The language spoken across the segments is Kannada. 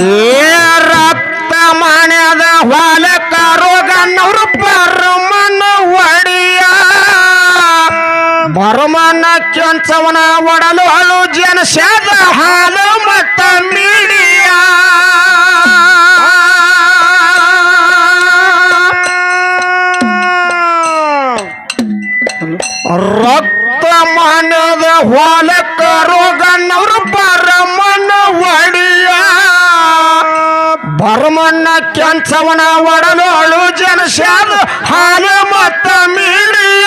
ರಕ್ತ ಮಾನ್ಯದ ಹೊಲಕ ರೋಗನವರು ಬರಮನ ಒಡಿಯ. ಬರಮನ ಕೆಂಚವನ ಒಡಲು ಅಳು ಜನ ಶಾದ ಹಾಲ ಮಣ್ಣವನ್ನ ಕೆಂಚವನ ಒಡಲೋಳು ಜನಶ್ಯಾರು ಹಾಲು ಮತ್ತ ಮೀಡಿಯ.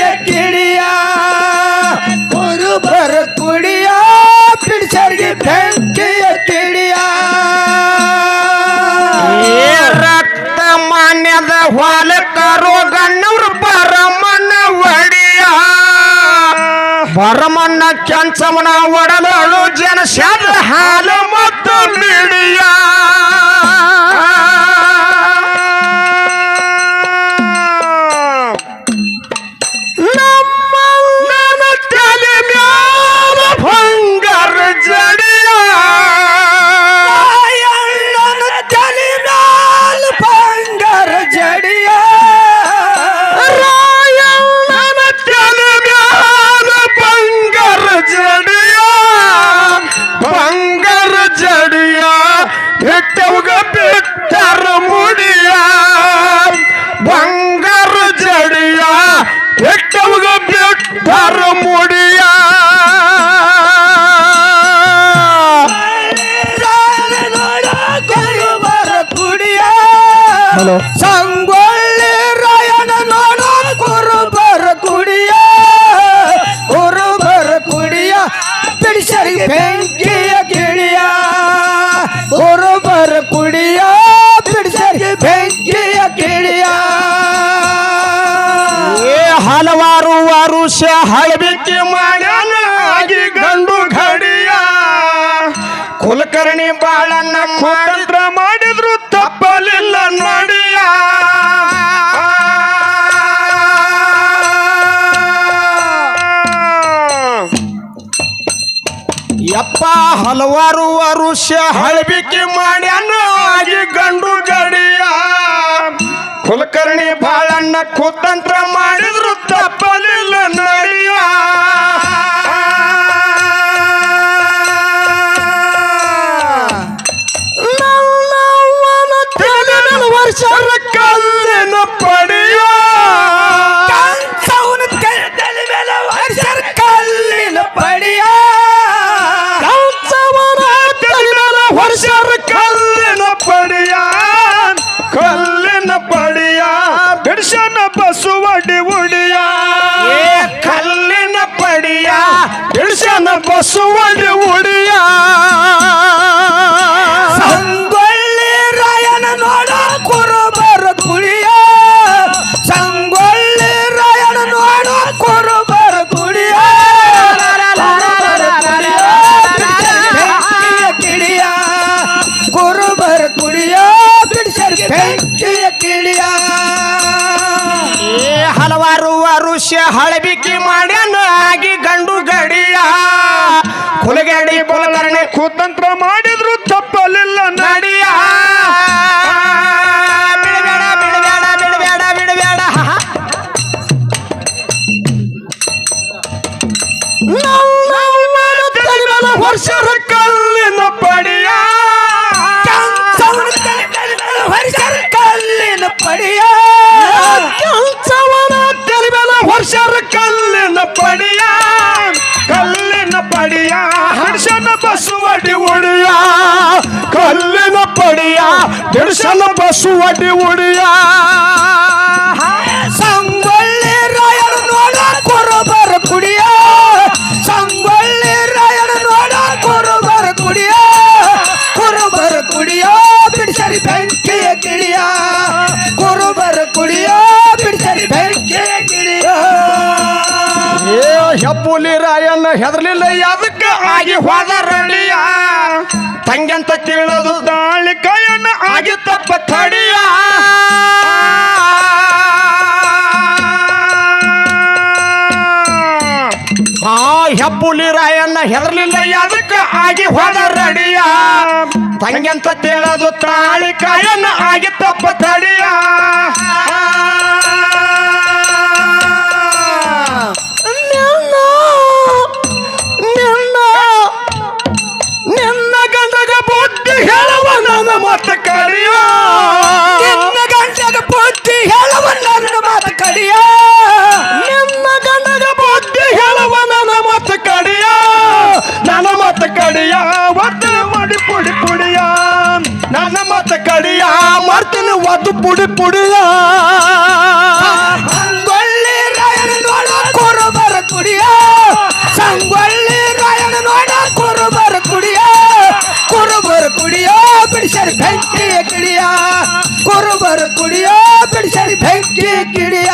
ಕೆಂಚವನ ಒಡಲಳು ಜನ ಶರ ಹಾಲು ಮತ್ತು ಬಿಡಿಯ शरीफें की अखिड़िया कुड़िया, फिर शरीफें की ये हलवारू वारू से हलवे की मांगन आगे गंडू घड़िया। कुलकर्णी बाला न ಅಪ್ಪ ಹಲವಾರು ವರುಷ ಹಳಬಿಕೆ ಮಾಡ್ಯಾನ ಆಗಿ ಗಂಡು ಗಡಿಯ ಕುಲಕರ್ಣಿ ಬಾಳಣ್ಣ ಕುತಂತ್ರ ಮಾಡಿ ಹಿಡ್ಸನ ಬಸುವಡಿ ಒಡಿಯ ಸಂಗೊಳ್ಳಿ ರಾಯಣ ನೋಡ ಕೊರಬರ ಕುಡಿಯ ಸಂಗೊಳ್ಳಿ ರಾಯಣ ನೋಡ ಕೊರಬರ ಕುಡಿಯ ಕೊರಬರ ಕುಡಿಯ ಬಿಡಿಸರಿ ಬೆಂಕಿಯ ಕಿಡಿಯ ಕೊರಬರ ಕುಡಿಯ ಬಿಡಿಸರಿ ಬೆಂಕಿಯ ಕಿಡಿಯ ಏ ಹೆಬ್ಬುಲಿ ರಾಯಣ್ಣ ಹೆದರ್ಲಿಲ್ಲ ಯಾದಕ್ಕ ಆಗಿ ಹೋದ ರಡಿಯ ತಂಗಂತ ತಿಳಿದು ತಾಳಿ ಕೈಯನ್ನ ಆಗಿ ತಪ್ಪ ತಡಿಯ. ಆ ಹೆಬ್ಬುಲಿ ರಾಯಣ್ಣ ಹೆದರ್ಲಿಲ್ಲ ಯಾದಕ್ಕ? ಆಗಿ ಹೋದ ರಡಿಯ. ತಂಗೆಂತ ತೇಳದು ತಾಳಿ ಕಾಯನ್ನ ಆಗಿ ತಪ್ಪ ತಡಿಯ. ಕಿಡಿಯ ಕೊರಬರ ಕುಡಿಯ ಬಿಡಿಸರಿ ಬೆಂಕಿ ಕಿಡಿಯ.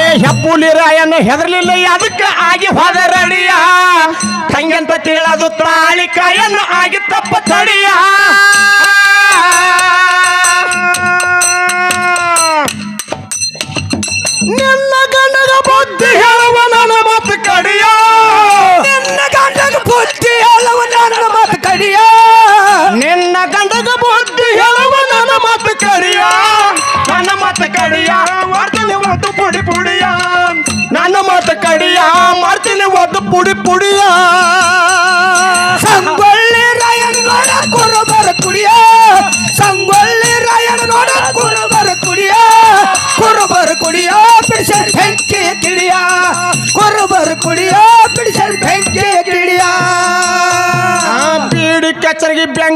ಏ ಹೆಪ್ಪುಲಿ ರಾಯಣ್ಣ ಹೆದರ್ಲಿಲ್ಲ ಅದಕ್ಕೆ ಆಗಿ ಹೊದರಡಿಯ? ತಂಗಂತ ತಿಳದು ತಾಳಿ ಕಾಯನ್ನು ಆಗಿ ತಪ್ಪ ತಡಿಯ? ಗಂಡಗ ಹೇಳುವ ನನ್ನ ಮಾತು ಕಡಿಯ ನನ್ನ ಮಾತು ಕಡಿಯ ಮಾಡ್ತೀನಿ ಒಟ್ಟು ಪುಡಿ ಪುಡಿಯ? ನನ್ನ ಮಾತು ಕಡಿಯ ಮಾಡ್ತೀನಿ ಒಟ್ಟು ಪುಡಿ ಪುಡಿಯ? ಸಂಗೊಳ್ಳಿ ರಾಯನ್ ಕುಡಿಯ? ಸಂಗೊಳ್ಳಿ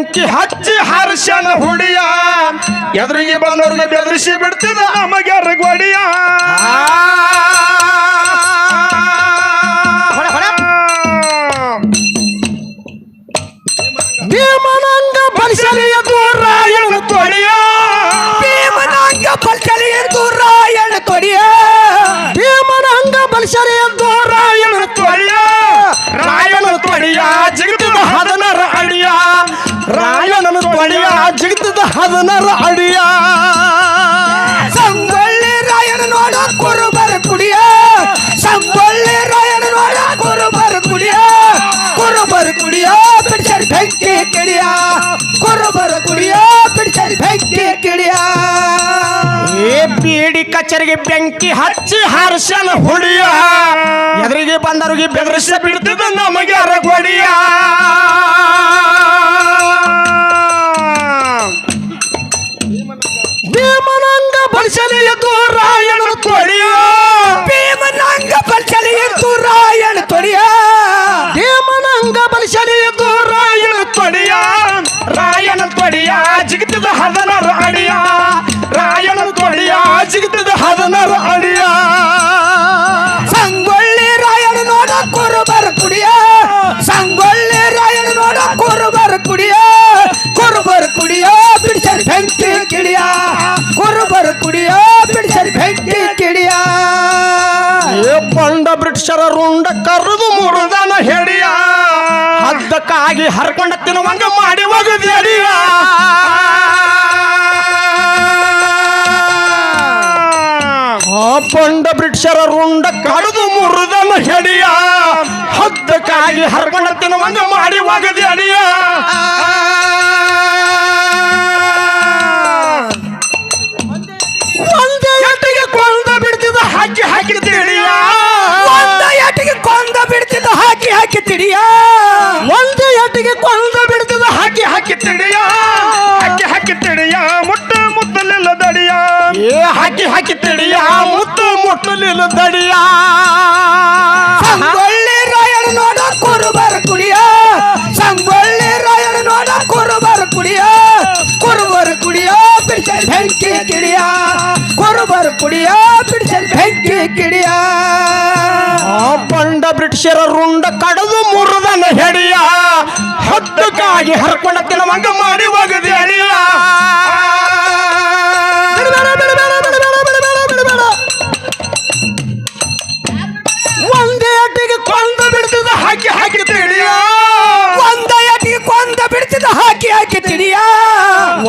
ಬೆಂಕಿ ಹಚ್ಚಿ ಹರ್ಷನ ಹುಡಿಯ. ಎದುರಿಗೆ ಬಂದವ್ರನ್ನ ಬೆದರಿಸಿ ಬಿಡ್ತಿದ ನಮಗೆ ಗೊಡಿಯ. ಭೀಮನಂಗ ಬಲಿಸಲಿಯ ರಾಯಣ ತೊಡಿಯ. ಭೀಮನಾಂಗ ಪಲ್ಕಲಿ ಎಂದು ರಾಯಣ ಕೊಡಿಯ ಭೀಮನಂಗ ಬಲಿಸಲಿಯ ರಾಯಣ ತೊಡಿಯ. ರಾಯಣ ತೊಡಿಯ ಜಿಗಿತದ ಹದನರ ಅಡಿಯ. ಸಂಗೊಳ್ಳಿ ರಾಯನ ನೋಡ ಕುರುಬರ ಕುಡಿಯ. ಸಂಗೊಳ್ಳಿ ರಾಯನ ನೋಡ ಕುರುಬರ ಕುಡಿಯ. ಕುರುಬರ ಕುಡಿಯ ಬಿಡಿಸರಿ ಬೆಂಕಿ ಕಿಡಿಯ. ಕುರುಬರ ಕುಡಿಯ ಬಿಡಿಸರಿ ಬೆಂಕಿ ಕಿಡಿಯ. ಏ ಬೀಡಿ ಕಚೇರಿಗೆ ಬೆಂಕಿ ಹಚ್ಚಿ ಹರ್ಷನ ಹುಡಿಯ ಎದುರಿಗೆ ಬಂದರುಗಿ ಬೆದರಿಸಿ ಬಿಡ್ತಿದ್ದು ನಮಗೆ ಅರಗೊಡಿಯ. ರಾಯಣ ತೊಡಿಯ ಭೀಮನಂಗ ಬಲಿಸಲಿಯ ರಾಯಣ ತೊಡಿಯ ರಾಯಣ ತೊಡಿಯ ಜಿಗಿತದ ಹದನರ ಅಡಿಯ ರಾಯಣ ತೊಡಿಯ ಜಿಗಿತದ ಹದನರ ಅಡಿಯ ಸಂಗೊಳ್ಳಿ ರಾಯಣ ನೋಡ ಕೊರಬರ ಕುಡಿಯ ಸಂಗೊಳ್ಳಿ ರಾಯಣ ನೋಡ ಕೊರಬರ ಕುಡಿಯ ಕೊರಬರ ಕುಡಿಯ ಬಿಡಿಸರಿ ಬೆಂಕಿ ಕಿಡಿಯ ಕೊರಬರ ಕುಡಿಯ ಬಿಡಿಸರಿ ಬೆಂಕಿ ಕಿಡಿಯ ಏ ಬ್ರಿಟಿಷರ ರುಂಡ ಕರೆದು ಮುರುದನ ಹೆಡಿಯ. ಹದ್ದಕ್ಕಾಗಿ ಹರ್ಕೊಂಡ ತಿನ್ನುವಂಗ ಮಾಡಿ ಒಗದೇಡಿಯ. ಆ ಬಂಡ ಬ್ರಿಟಿಷ ಬ್ರಿಟಿಷರ ರುಂಡ ಕಡಿದು ಮುರಿದನ ಹೆಡಿಯ. ಹದ್ದಕ್ಕಾಗಿ ಹರ್ಕೊಂಡ ತಿನ್ನುವಂಗ ಮಾಡಿ ಒಗದಿ ಬೆಂಕಿ ಕಿಡಿಯ? ಕುರುಬರ ಕುಡಿಯ ಬಿಡಿಸಲ್ ಬೆಂಕಿ ಕಿಡಿಯ? ಆ ಬಂಡ ಬ್ರಿಟಿಷರ ರುಂಡ ಕಡದು ಮುರಿದನ ಹೆಡಿಯ? ಹತ್ತಕ್ಕಾಗಿ ಹರ್ಕೊಂಡ ತಿನ್ನುವಂಗ ಮಾಡಿ ಒಗದಿ ಬಿಡಬೇಡ. ಒಂದೇ ಅಟ್ಟಿಗೆ ಕೊಂದ ಬಿಡ್ತದ ಹಾಕಿ ಹಾಕಿ ತಿಳಿಯ? ಒಂದ ಎಟಿಗೆ ಕೊಂದ ಬಿಡ್ತಿದ್ದ ಹಾಕಿ ಹಾಕಿ ತಿಡಿಯ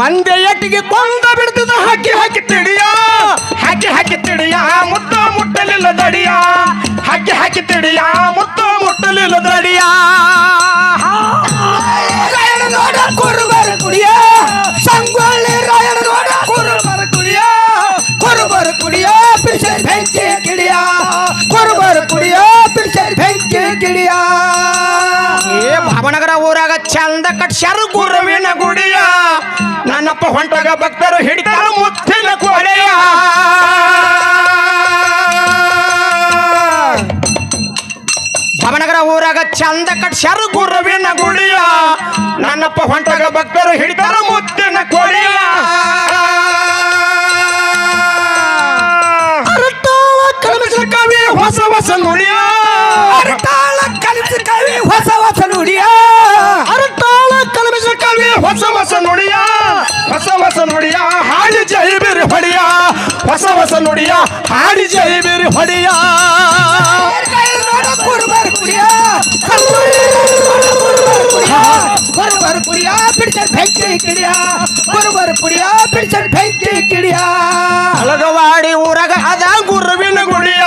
ಒಂದೇ ಎಟ್ಟಿಗೆ ಕೊಂದ ದಡಿಯ ಹಾಕಿ ಹಾಕಿ ತಿಡಿಯ ಮುತ್ತ ಮುಟ್ಟಲಿಲ್ಲ ದಡಿಯ. ರಾಯಣ ನೋಡ ಕುರುಬರ ಕುಡಿಯ. ಸಂಗೊಳ್ಳಿ ರಾಯಣ ನೋಡ ಕುರುಬರ ಕುಡಿಯ. ಕುರುಬರ ಕುಡಿಯ ಬಿಡಿಸಲ್ ಬೆಂಕಿ ಕಿಡಿಯ ಕುರುಬರ ಕುಡಿಯ ಬಿಡಿಸಲ್ ಬೆಂಕಿ ಕಿಡಿಯ ಏ ಭಾವನಗರ ಊರಾಗ ಚಂದ ಕಟ್ಸ್ಯಾರ ಗುರುವಿನ ಗುಡಿಯ. ನನ್ನಪ್ಪ ಹೊಂಟಾಗ ಭಕ್ತರು ಹಿಡಿತಾರ ಮುತ್ತಿನ ಕೊಡೆಯ ಚಂದ ಕಟ್ಸ್ಯಾರ ಗುರುವಿನ ಗುಡಿಯ ನನ್ನಪ್ಪ ಹೊಂಟಗ ಭಕ್ತರು ಹಿಡಿತಾರ ಮುತ್ತಿನ ಕೊಡಿಯ. ಕವಿ ಹೊಸ ಹೊಸ ನುಡಿಯ. ಅರಟಾಳ ಕವಿ ಹೊಸ ಹೊಸ ನುಡಿಯ. ಅರಟಾಳ ಕಲಮಿಸ ಕವಿ ಹೊಸ ಹೊಸ ನುಡಿಯ. ಹೊಸ ಹೊಸ ನುಡಿಯ ಹಾಡಿ ಜೈ ಬಿರಿ ಹೊಡಿಯ. ಹೊಸ ಹೊಸ ನುಡಿಯ ಹಾಡಿ ಜೈ ಬಿರಿ ಹೊಡಿಯ. ಬೆಂಕಿ ಕಿಡಿಯ ಬೆಂಕಿ ಕಿಡಿಯ. ಅಳಗವಾಡಿ ಊರಾಗ ಅದ ಗುರುವಿನ ಗುಡಿಯ.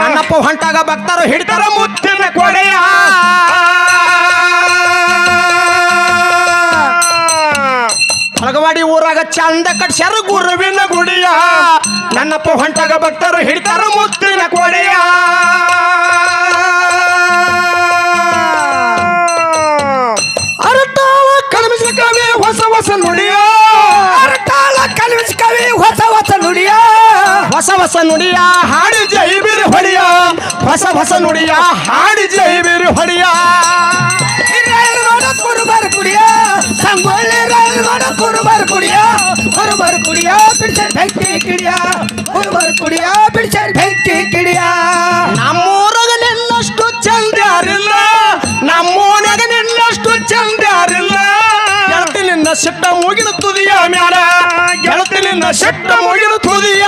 ನನ್ನಪ್ಪ ಹೊಂಟಾಗ ಭಕ್ತರು ಹಿಡಿತಾರ ಮುತ್ತಿನ ಕೊಡೆಯ. ಅಳಗವಾಡಿ ಊರಾಗ ಚಂದ ಕಟ್ಸ್ಯಾರ ಗುರುವಿನ ಗುಡಿಯ. ನನ್ನಪ್ಪ ಹೊಂಟಾಗ ಭಕ್ತರು ಹಿಡಿತಾರ ಮುತ್ತಿನ ಕೊಡೆಯ. ಹೊಸ ಹೊಸ ನುಡಿಯ ಹಾಡಿ ಜೈ ಬೀರಿ ಹೊಡಿಯ. ಹೊಸ ಹೊಸ ನುಡಿಯ ಹಾಡಿ ಜೈ ಬೀರಿ ಹೊಡಿಯ ಕುರುಬರ ಕುಡಿಯ. ಸಂಗೊಳ್ಳಿ ನೋಡ ಕುರುಬರ ಕುಡಿಯ. ಕುರುಬರ ಕುಡಿಯ ಬಿಡಿಸಲ್ ಬೆಂಕಿ ಕಿಡಿಯ. ಕುರುಬರ ಕುಡಿಯ ಬಿಡಿಸಲ್ ಬೆಂಕಿ ಕಿಡಿಯ. ನಮ್ಮೂರಾಗ ನಿನ್ನಷ್ಟು ಚಂದ ಯಾರಿಲ್ಲ. ನಮ್ಮೂನಾಗ ನಿನ್ನಷ್ಟು ಚಂದ ಯಾರಿಲ್ಲ. ಗೆಳತಿ ನಿನ್ನ ಸಿಟ್ಟ ಮುಗಿದ ತುದಿಯ ಮ್ಯಾಲ. ಗೆಳತಿನಿಂದ ನಿನ್ನ ಸಿಟ್ಟ ಮುಗಿದ ತುದಿಯ